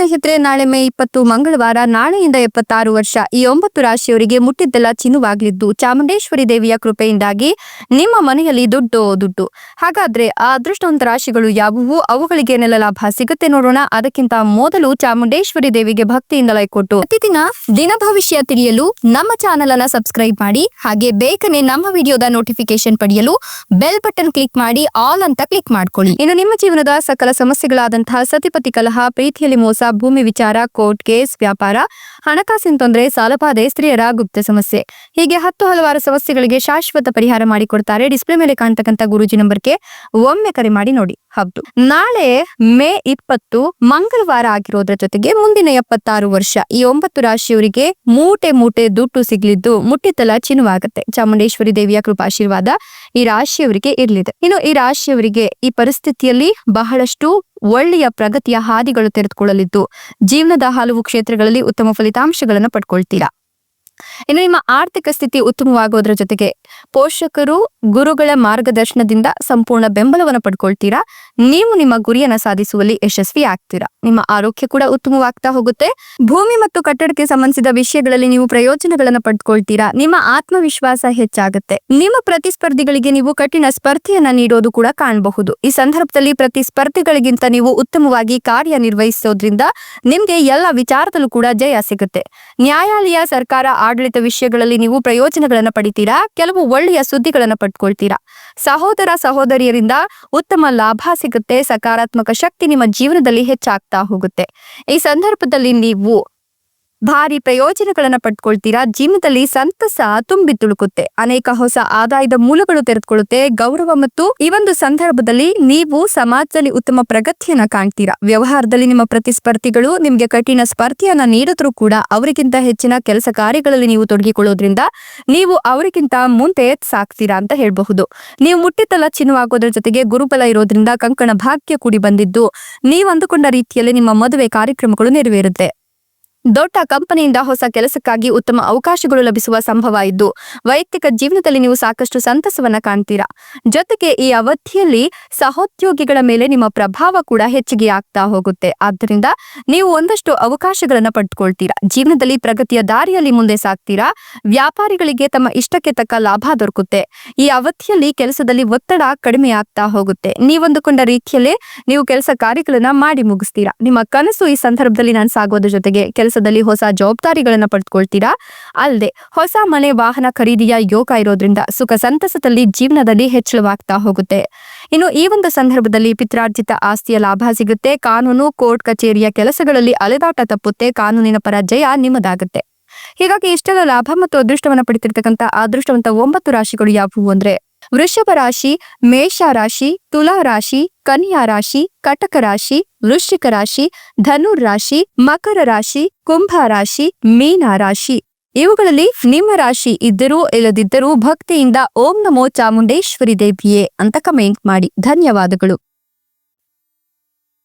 ಸ್ನೇಹಿತರೆ, ನಾಳೆ ಮೇ ಇಪ್ಪತ್ತು, ಮಂಗಳವಾರ, ನಾಳೆಯಿಂದ ಎಪ್ಪತ್ತಾರು ವರ್ಷ ಈ ಒಂಬತ್ತು ರಾಶಿಯವರಿಗೆ ಮುಟ್ಟಿದ್ದೆಲ್ಲ ಚಿನ್ನುವಾಗಲಿದ್ದು ಚಾಮುಂಡೇಶ್ವರಿ ದೇವಿಯ ಕೃಪೆಯಿಂದಾಗಿ ನಿಮ್ಮ ಮನೆಯಲ್ಲಿ ದುಡ್ಡು ದುಡ್ಡು. ಹಾಗಾದ್ರೆ ಆ ಅದೃಷ್ಟವಂತ ರಾಶಿಗಳು ಯಾವುವು? ಅವುಗಳಿಗೆ ಏನೆಲ್ಲ ಲಾಭ ಸಿಗುತ್ತೆ ನೋಡೋಣ. ಅದಕ್ಕಿಂತ ಮೊದಲು ಚಾಮುಂಡೇಶ್ವರಿ ದೇವಿಗೆ ಭಕ್ತಿಯಿಂದ ಲೈಕ್ ಕೊಟ್ಟು ಪ್ರತಿದಿನ ದಿನ ಭವಿಷ್ಯ ತಿಳಿಯಲು ನಮ್ಮ ಚಾನೆಲ್ ಅನ್ನ ಸಬ್ಸ್ಕ್ರೈಬ್ ಮಾಡಿ, ಹಾಗೆ ಬೇಗನೆ ನಮ್ಮ ವಿಡಿಯೋದ ನೋಟಿಫಿಕೇಶನ್ ಪಡೆಯಲು ಬೆಲ್ ಬಟನ್ ಕ್ಲಿಕ್ ಮಾಡಿ, ಆಲ್ ಅಂತ ಕ್ಲಿಕ್ ಮಾಡ್ಕೊಳ್ಳಿ. ಇನ್ನು ನಿಮ್ಮ ಜೀವನದ ಸಕಲ ಸಮಸ್ಯೆಗಳಾದಂತಹ ಸತಿಪತಿ ಕಲಹ, ಪ್ರೀತಿಯಲ್ಲಿ ಮೋಸ ಭೂಮಿ ವಿಚಾರ, ಕೋರ್ಟ್ ಕೇಸ್, ವ್ಯಾಪಾರ, ಹಣಕಾಸಿನ ತೊಂದರೆ ಸಾಲಬಾಧೆ ಸ್ತ್ರೀಯರ ಗುಪ್ತ ಸಮಸ್ಯೆ. ಹೀಗೆ ಹತ್ತು ಹಲವಾರು ಸಮಸ್ಯೆಗಳಿಗೆ ಶಾಶ್ವತ ಪರಿಹಾರ ಮಾಡಿಕೊಡ್ತಾರೆ. ಡಿಸ್ಪ್ಲೇ ಮೇಲೆ ಕಾಣ್ತಕ್ಕಂಥ ಗುರುಜಿ ನಂಬರ್ಗೆ ಒಮ್ಮೆ ಕರೆ ಮಾಡಿ ನೋಡಿ. ಹೌದು. ನಾಳೆ ಮೇ ಇಪ್ಪತ್ತು ಮಂಗಳವಾರ ಆಗಿರೋದ್ರ ಜೊತೆಗೆ ಮುಂದಿನ ಎಪ್ಪತ್ತಾರು ವರ್ಷ. ಈ ಒಂಬತ್ತು ರಾಶಿಯವರಿಗೆ ಮೂಟೆ ಮೂಟೆ ದುಡ್ಡು ಸಿಗ್ಲಿದ್ದು ಮುಟ್ಟಿತಲ ಚಿನ್ನವಾಗುತ್ತೆ ಚಾಮುಂಡೇಶ್ವರಿ ದೇವಿಯ ಕೃಪಾಶೀರ್ವಾದ ಈ ರಾಶಿಯವರಿಗೆ ಇರಲಿದೆ. ಇನ್ನು ಈ ರಾಶಿಯವರಿಗೆ ಈ ಪರಿಸ್ಥಿತಿಯಲ್ಲಿ ಬಹಳಷ್ಟು ಒಳ್ಳೆಯ ಪ್ರಗತಿಯ ಹಾದಿಗಳು ತೆರೆದುಕೊಳ್ಳಲಿದ್ದು ಜೀವನದ ಹಲವು ಕ್ಷೇತ್ರಗಳಲ್ಲಿ ಉತ್ತಮ ಫಲಿತಾಂಶಗಳನ್ನು ಪಡ್ಕೊಳ್ತೀರಾ? ಇನ್ನು ನಿಮ್ಮ ಆರ್ಥಿಕ ಸ್ಥಿತಿ ಉತ್ತಮವಾಗೋದ್ರ ಜೊತೆಗೆ ಪೋಷಕರು ಗುರುಗಳ ಮಾರ್ಗದರ್ಶನದಿಂದ ಸಂಪೂರ್ಣ ಬೆಂಬಲವನ್ನು ಪಡ್ಕೊಳ್ತೀರಾ? ನೀವು ನಿಮ್ಮ ಗುರಿಯನ್ನ ಸಾಧಿಸುವಲ್ಲಿ ಯಶಸ್ವಿ ಆಗ್ತೀರಾ? ನಿಮ್ಮ ಆರೋಗ್ಯ ಕೂಡ ಉತ್ತಮವಾಗ್ತಾ ಹೋಗುತ್ತೆ. ಭೂಮಿ ಮತ್ತು ಕಟ್ಟಡಕ್ಕೆ ಸಂಬಂಧಿಸಿದ ವಿಷಯಗಳಲ್ಲಿ ನೀವು ಪ್ರಯೋಜನಗಳನ್ನು ಪಡ್ಕೊಳ್ತೀರಾ? ನಿಮ್ಮ ಆತ್ಮವಿಶ್ವಾಸ ಹೆಚ್ಚಾಗುತ್ತೆ. ನಿಮ್ಮ ಪ್ರತಿಸ್ಪರ್ಧಿಗಳಿಗೆ ನೀವು ಕಠಿಣ ಸ್ಪರ್ಧೆಯನ್ನ ನೀಡೋದು ಕೂಡ ಕಾಣಬಹುದು. ಈ ಸಂದರ್ಭದಲ್ಲಿ ಪ್ರತಿಸ್ಪರ್ಧಿಗಳಿಗಿಂತ ನೀವು ಉತ್ತಮವಾಗಿ ಕಾರ್ಯನಿರ್ವಹಿಸೋದ್ರಿಂದ ನಿಮ್ಗೆ ಎಲ್ಲ ವಿಚಾರದಲ್ಲೂ ಕೂಡ ಜಯ ಸಿಗುತ್ತೆ. ನ್ಯಾಯಾಲಯ, ಸರ್ಕಾರ, ಆಡಳಿತ ವಿಷಯಗಳಲ್ಲಿ ನೀವು ಪ್ರಯೋಜನಗಳನ್ನು ಪಡಿತೀರಾ? ಕೆಲವು ಒಳ್ಳೆಯ ಸುದ್ದಿಗಳನ್ನು ಪಡ್ಕೊಳ್ತೀರಾ? ಸಹೋದರ ಸಹೋದರಿಯರಿಂದ ಉತ್ತಮ ಲಾಭ ಸಿಗುತ್ತೆ, ಸಕಾರಾತ್ಮಕ ಶಕ್ತಿ ನಿಮ್ಮ ಜೀವನದಲ್ಲಿ ಹೆಚ್ಚಾಗ್ತಾ ಹೋಗುತ್ತೆ. ಈ ಸಂದರ್ಭದಲ್ಲಿ ನೀವು ಭಾರಿ ಪ್ರಯೋಜನಗಳನ್ನ ಪಡ್ಕೊಳ್ತೀರಾ? ಜೀವನದಲ್ಲಿ ಸಂತಸ ತುಂಬಿ ತುಳುಕುತ್ತೆ. ಅನೇಕ ಹೊಸ ಆದಾಯದ ಮೂಲಗಳು ತೆರೆದುಕೊಳ್ಳುತ್ತೆ. ಗೌರವ ಮತ್ತು ಈ ಒಂದು ಸಂದರ್ಭದಲ್ಲಿ ನೀವು ಸಮಾಜದಲ್ಲಿ ಉತ್ತಮ ಪ್ರಗತಿಯನ್ನ ಕಾಣ್ತೀರಾ? ವ್ಯವಹಾರದಲ್ಲಿ ನಿಮ್ಮ ಪ್ರತಿಸ್ಪರ್ಧಿಗಳು ನಿಮ್ಗೆ ಕಠಿಣ ಸ್ಪರ್ಧೆಯನ್ನ ನೀಡಿದ್ರೂ ಕೂಡ ಅವರಿಗಿಂತ ಹೆಚ್ಚಿನ ಕೆಲಸ ಕಾರ್ಯಗಳಲ್ಲಿ ನೀವು ತೊಡಗಿಕೊಳ್ಳೋದ್ರಿಂದ ನೀವು ಅವರಿಗಿಂತ ಮುಂದೆ ಸಾಕ್ತೀರಾ ಅಂತ ಹೇಳಬಹುದು. ನೀವು ಮುಟ್ಟಿತಲ ಚಿನ್ನವಾಗೋದ್ರ ಜೊತೆಗೆ ಗುರುಬಲ ಇರೋದ್ರಿಂದ ಕಂಕಣ ಭಾಗ್ಯ ಕೂಡಿ ಬಂದಿದ್ದು, ನೀವು ಅಂದುಕೊಂಡ ರೀತಿಯಲ್ಲಿ ನಿಮ್ಮ ಮದುವೆ ಕಾರ್ಯಕ್ರಮಗಳು ನೆರವೇರುತ್ತೆ. ದೊಡ್ಡ ಕಂಪನಿಯಿಂದ ಹೊಸ ಕೆಲಸಕ್ಕಾಗಿ ಉತ್ತಮ ಅವಕಾಶಗಳು ಲಭಿಸುವ ಸಂಭವ ಇದ್ದು ವೈಯಕ್ತಿಕ ಜೀವನದಲ್ಲಿ ನೀವು ಸಾಕಷ್ಟು ಸಂತಸವನ್ನ ಕಾಣ್ತೀರಾ? ಜೊತೆಗೆ ಈ ಅವಧಿಯಲ್ಲಿ ಸಹೋದ್ಯೋಗಿಗಳ ಮೇಲೆ ನಿಮ್ಮ ಪ್ರಭಾವ ಕೂಡ ಹೆಚ್ಚಿಗೆ ಆಗ್ತಾ ಹೋಗುತ್ತೆ. ಆದ್ದರಿಂದ ನೀವು ಒಂದಷ್ಟು ಅವಕಾಶಗಳನ್ನ ಪಡ್ಕೊಳ್ತೀರಾ? ಜೀವನದಲ್ಲಿ ಪ್ರಗತಿಯ ದಾರಿಯಲ್ಲಿ ಮುಂದೆ ಸಾಗ್ತೀರಾ? ವ್ಯಾಪಾರಿಗಳಿಗೆ ತಮ್ಮ ಇಷ್ಟಕ್ಕೆ ತಕ್ಕ ಲಾಭ ದೊರಕುತ್ತೆ. ಈ ಅವಧಿಯಲ್ಲಿ ಕೆಲಸದಲ್ಲಿ ಒತ್ತಡ ಕಡಿಮೆ ಆಗ್ತಾ ಹೋಗುತ್ತೆ. ನೀವೊಂದುಕೊಂಡ ರೀತಿಯಲ್ಲೇ ನೀವು ಕೆಲಸ ಕಾರ್ಯಗಳನ್ನ ಮಾಡಿ ಮುಗಿಸ್ತೀರಾ? ನಿಮ್ಮ ಕನಸು ಈ ಸಂದರ್ಭದಲ್ಲಿ ನಾನು ಸಾಗೋದ್ರ ಜೊತೆಗೆ ಕೆಲಸದಲ್ಲಿ ಹೊಸ ಜವಾಬ್ದಾರಿಗಳನ್ನು ಪಡೆದುಕೊಳ್ತೀರಾ ಅಲ್ಲದೆ ಹೊಸ ಮನೆ ವಾಹನ ಖರೀದಿಯ ಯೋಗ ಇರೋದ್ರಿಂದ ಸುಖ ಸಂತಸದಲ್ಲಿ ಜೀವನದಲ್ಲಿ ಹೆಚ್ಚಳವಾಗ್ತಾ ಹೋಗುತ್ತೆ. ಇನ್ನು ಈ ಒಂದು ಸಂದರ್ಭದಲ್ಲಿ ಪಿತ್ರಾರ್ಜಿತ ಆಸ್ತಿಯ ಲಾಭ ಸಿಗುತ್ತೆ, ಕಾನೂನು ಕೋರ್ಟ್ ಕಚೇರಿಯ ಕೆಲಸಗಳಲ್ಲಿ ಅಲೆದಾಟ ತಪ್ಪುತ್ತೆ, ಕಾನೂನಿನ ಪರ ಜಯ ನಿಮ್ಮದಾಗುತ್ತೆ. ಹೀಗಾಗಿ ಇಷ್ಟೆಲ್ಲ ಲಾಭ ಮತ್ತು ಅದೃಷ್ಟವನ್ನ ಪಡಿತಿರ್ತಕ್ಕಂಥ ಅದೃಷ್ಟವಂತ ಒಂಬತ್ತು ರಾಶಿಗಳು ಯಾವುವು ಅಂದ್ರೆ ವೃಷಭ ರಾಶಿ, ಮೇಷ ರಾಶಿ, ತುಲಾ ರಾಶಿ, ಕನ್ಯಾ ರಾಶಿ, ಕಟಕ ರಾಶಿ, ವೃಶ್ಚಿಕ ರಾಶಿ, ಧನುರ್ ರಾಶಿ, ಮಕರ ರಾಶಿ, ಕುಂಭ ರಾಶಿ, ಮೀನ ರಾಶಿ. ಇವುಗಳಲ್ಲಿ ನಿಮ್ಮ ರಾಶಿ ಇದ್ದರೂ ಇಲ್ಲದಿದ್ದರೂ ಭಕ್ತಿಯಿಂದ ಓಂ ನಮೋ ಚಾಮುಂಡೇಶ್ವರಿ ದೇವಿಯೇ ಅಂತ ಕಮೆಂಟ್ ಮಾಡಿ. ಧನ್ಯವಾದಗಳು.